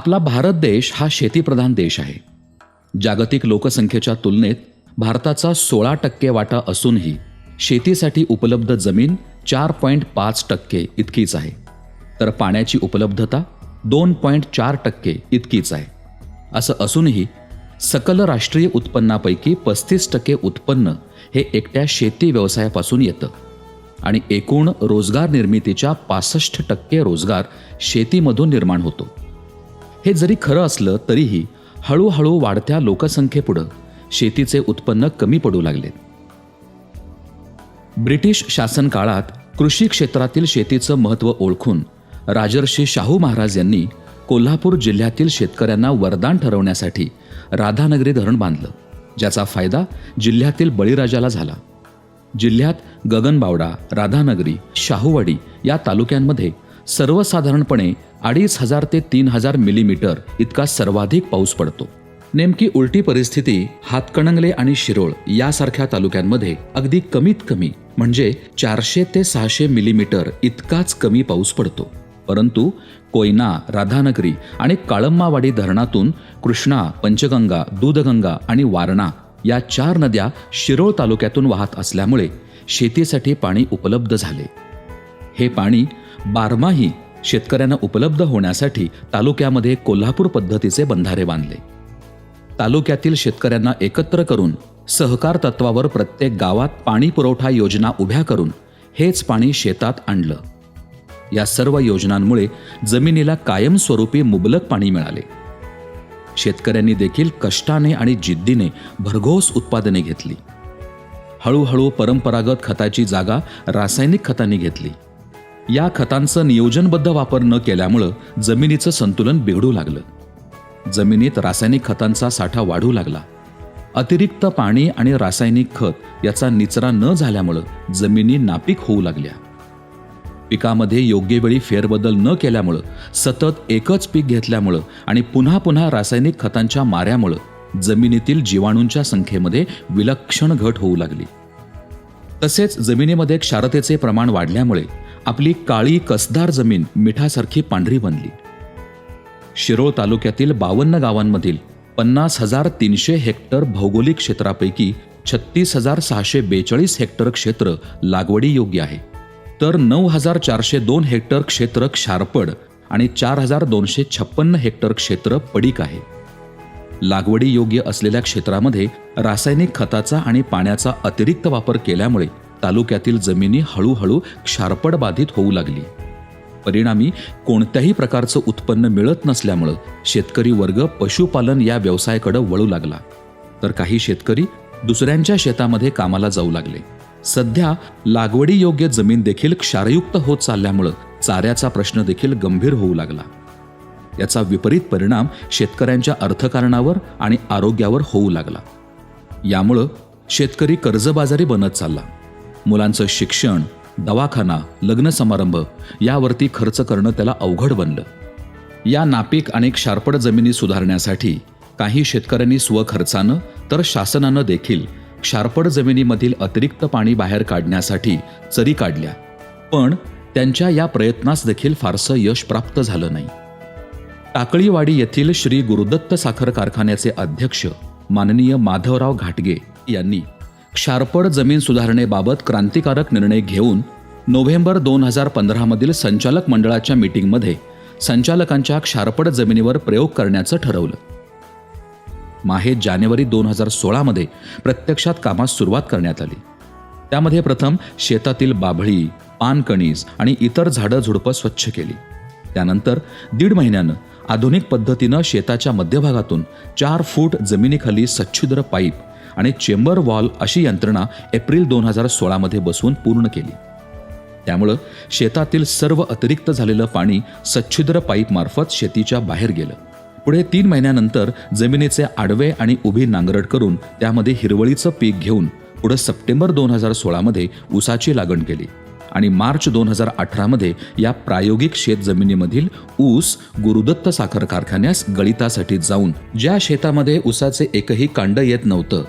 आपला भारत देश हा शेतीप्रधान देश आहे. जागतिक लोकसंख्येच्या तुलनेत भारताचा सोळा टक्के वाटा असूनही शेतीसाठी उपलब्ध जमीन चार पॉईंट पाच टक्के इतकीच आहे. तर पाण्याची उपलब्धता दोन पॉईंट चार टक्के इतकीच आहे. असं असूनही सकल राष्ट्रीय उत्पन्नापैकी पस्तीस टक्के उत्पन्न हे एकट्या शेती व्यवसायापासून येतं. आणि एकूण रोजगार निर्मितीच्या पासष्ट टक्के रोजगार शेतीमधून निर्माण होतो. हे जरी खरं असलं तरीही हळूहळू वाढत्या लोकसंख्येपुढं शेतीचे उत्पन्न कमी पडू लागले ब्रिटिश शासन काळात कृषी क्षेत्रातील शेतीचं महत्त्व ओळखून राजर्षी शाहू महाराज यांनी कोल्हापूर जिल्ह्यातील शेतकऱ्यांना वरदान ठरवण्यासाठी राधानगरी धरण बांधलं ज्याचा फायदा जिल्ह्यातील बळीराजाला झाला. जिल्ह्यात गगनबावडा राधानगरी शाहूवाडी या तालुक्यांमध्ये सर्वसाधारणपणे अडीच हजार ते तीन हजार मिलीमीटर इतका सर्वाधिक पाऊस पडतो. नेमकी उलटी परिस्थिती हातकणंगले आणि शिरोळ यासारख्या तालुक्यांमध्ये अगदी कमीत कमी म्हणजे चारशे ते सहाशे मिलीमीटर इतकाच कमी पाऊस पडतो. परंतु कोयना राधानगरी आणि काळम्मावाडी धरणातून कृष्णा पंचगंगा दूधगंगा आणि वारणा या चार नद्या शिरोळ तालुक्यातून वाहत असल्यामुळे शेतीसाठी पाणी उपलब्ध झाले. हे पाणी बारमाही शेतकऱ्यांना उपलब्ध होण्यासाठी तालुक्यामध्ये कोल्हापूर पद्धतीचे बंधारे बांधले. तालुक्यातील शेतकऱ्यांना एकत्र करून सहकार तत्वावर प्रत्येक गावात पाणी पुरवठा योजना उभ्या करून हेच पाणी शेतात आणलं. या सर्व योजनांमुळे जमिनीला कायमस्वरूपी मुबलक पाणी मिळाले. शेतकऱ्यांनी देखील कष्टाने आणि जिद्दीने भरघोस उत्पादने घेतली. हळूहळू परंपरागत खताची जागा रासायनिक खतांनी घेतली. या खतांचं नियोजनबद्ध वापर न केल्यामुळं जमिनीचं संतुलन बिघडू लागलं. जमिनीत रासायनिक खतांचा साठा वाढू लागला. अतिरिक्त पाणी आणि रासायनिक खत याचा निचरा न झाल्यामुळं जमिनी नापीक होऊ लागल्या. पिकामध्ये योग्य वेळी फेरबदल न केल्यामुळं सतत एकच पीक घेतल्यामुळं आणि पुन्हा पुन्हा रासायनिक खतांच्या माऱ्यामुळं जमिनीतील जीवाणूंच्या संख्येमध्ये विलक्षण घट होऊ लागली. तसेच जमिनीमध्ये क्षारतेचे प्रमाण वाढल्यामुळे आपली काळी कसदार जमीन मिठासारखी पांढरी बनली. शिरोळ तालुक्यातील बावन्न गावांमधील पन्नास हजार तीनशे हेक्टर भौगोलिक क्षेत्रापैकी छत्तीस हजार सहाशे बेचाळीस हेक्टर क्षेत्र लागवडी योग्य आहे. तर नऊ हजार चारशे दोन हेक्टर क्षेत्र क्षारपड आणि चार हजार दोनशे छप्पन्न हेक्टर क्षेत्र पडीक आहे. लागवडी योग्य असलेल्या क्षेत्रामध्ये रासायनिक खताचा आणि पाण्याचा अतिरिक्त वापर केल्यामुळे तालुक्यातील जमिनी हळूहळू क्षारपड बाधित होऊ लागली. परिणामी कोणत्याही प्रकारचं उत्पन्न मिळत नसल्यामुळं शेतकरी वर्ग पशुपालन या व्यवसायाकडे वळू लागला. तर काही शेतकरी दुसऱ्यांच्या शेतामध्ये कामाला जाऊ लागले. सध्या लागवडी योग्य जमीन देखील क्षारयुक्त होत चालल्यामुळं चाऱ्याचा प्रश्न देखील गंभीर होऊ लागला. याचा विपरीत परिणाम शेतकऱ्यांच्या अर्थकारणावर आणि आरोग्यावर होऊ लागला. यामुळं शेतकरी कर्जबाजारी बनत चालला. मुलांचं शिक्षण दवाखाना लग्न समारंभ यावरती खर्च करणं त्याला अवघड बनलं. या नापीक आणि क्षारपड जमिनी सुधारण्यासाठी काही शेतकऱ्यांनी स्वखर्चानं तर शासनानं देखील क्षारपड जमिनीमधील अतिरिक्त पाणी बाहेर काढण्यासाठी चरी काढल्या. पण त्यांच्या या प्रयत्नास देखील फारसं यश प्राप्त झालं नाही. टाकळीवाडी येथील श्री गुरुदत्त साखर कारखान्याचे अध्यक्ष माननीय माधवराव घाटगे यांनी क्षारपड जमीन सुधारणेबाबत क्रांतिकारक निर्णय घेऊन नोव्हेंबर दोन हजार पंधरामधील संचालक मंडळाच्या मीटिंगमध्ये संचालकांच्या क्षारपड जमिनीवर प्रयोग करण्याचं ठरवलं. माहे जानेवारी दोन हजार सोळामध्ये प्रत्यक्षात कामास सुरुवात करण्यात आली. त्यामध्ये प्रथम शेतातील बाभळी पानकणीस आणि इतर झाडं झुडपं स्वच्छ केली. त्यानंतर दीड महिन्यानं आधुनिक पद्धतीनं शेताच्या मध्यभागातून चार फूट जमिनीखाली सच्छिद्र पाईप आणि चेंबर वॉल अशी यंत्रणा एप्रिल दोन हजार सोळामध्ये बसवून पूर्ण केली. त्यामुळं शेतातील सर्व अतिरिक्त झालेलं पाणी सच्छिद्र पाईपमार्फत शेतीच्या बाहेर गेलं. पुढे तीन महिन्यानंतर जमिनीचे आडवे आणि उभी नांगरट करून त्यामध्ये हिरवळीचं पीक घेऊन पुढे सप्टेंबर दोन हजार सोळामध्ये ऊसाची लागण केली आणि मार्च दोन हजार अठरामध्ये या प्रायोगिक शेत जमिनीमधील ऊस गुरुदत्त साखर कारखान्यास गळितासाठी जाऊन ज्या शेतामध्ये ऊसाचे एकही कांड येत नव्हतं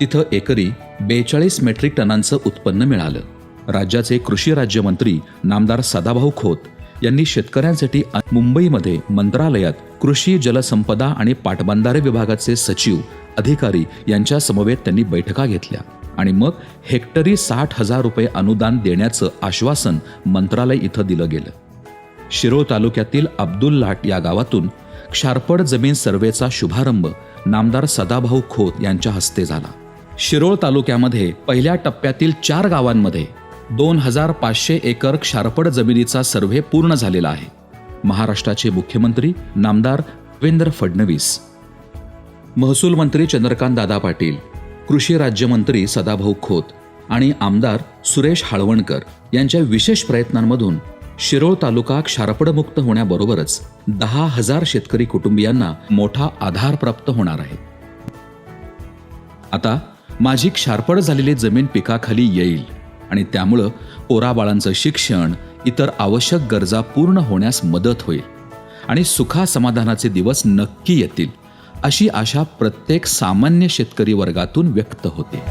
तिथं एकरी बेचाळीस मेट्रिक टनांचं उत्पन्न मिळालं. राज्याचे कृषी राज्यमंत्री नामदार सदाभाऊ खोत यांनी शेतकऱ्यांसाठी मुंबईमध्ये मंत्रालयात कृषी जलसंपदा आणि पाटबंधारे विभागाचे सचिव अधिकारी यांच्या समवेत त्यांनी बैठका घेतल्या आणि मग हेक्टरी साठ हजार रुपये अनुदान देण्याचं आश्वासन मंत्रालय इथं दिलं गेलं. शिरोळ तालुक्यातील अब्दुल लाट या गावातून क्षारपड जमीन सर्वेचा शुभारंभ नामदार सदाभाऊ खोत यांच्या हस्ते झाला. शिरोळ तालुक्यामध्ये पहिल्या टप्प्यातील चार गावांमध्ये दोन हजार पाचशे एकर क्षारपड जमिनीचा सर्व्हे पूर्ण झालेला आहे. महाराष्ट्राचे मुख्यमंत्री नामदार देवेंद्र फडणवीस. महसूल मंत्री चंद्रकांत दादा पाटील कृषी राज्यमंत्री सदाभाऊ खोत आणि आमदार सुरेश हाळवणकर यांच्या विशेष प्रयत्नांमधून शिरोळ तालुका क्षारपडमुक्त होण्याबरोबरच दहा हजार शेतकरी कुटुंबियांना मोठा आधार प्राप्त होणार आहे. आता माझी क्षारपड झालेली जमीन पिकाखाली येईल आणि त्यामुळं पोराबाळांचं शिक्षण इतर आवश्यक गरजा पूर्ण होण्यास मदत होईल. आणि सुखा समाधानाचे दिवस नक्की येतील अशी आशा प्रत्येक सामान्य शेतकरी वर्गातून व्यक्त होते.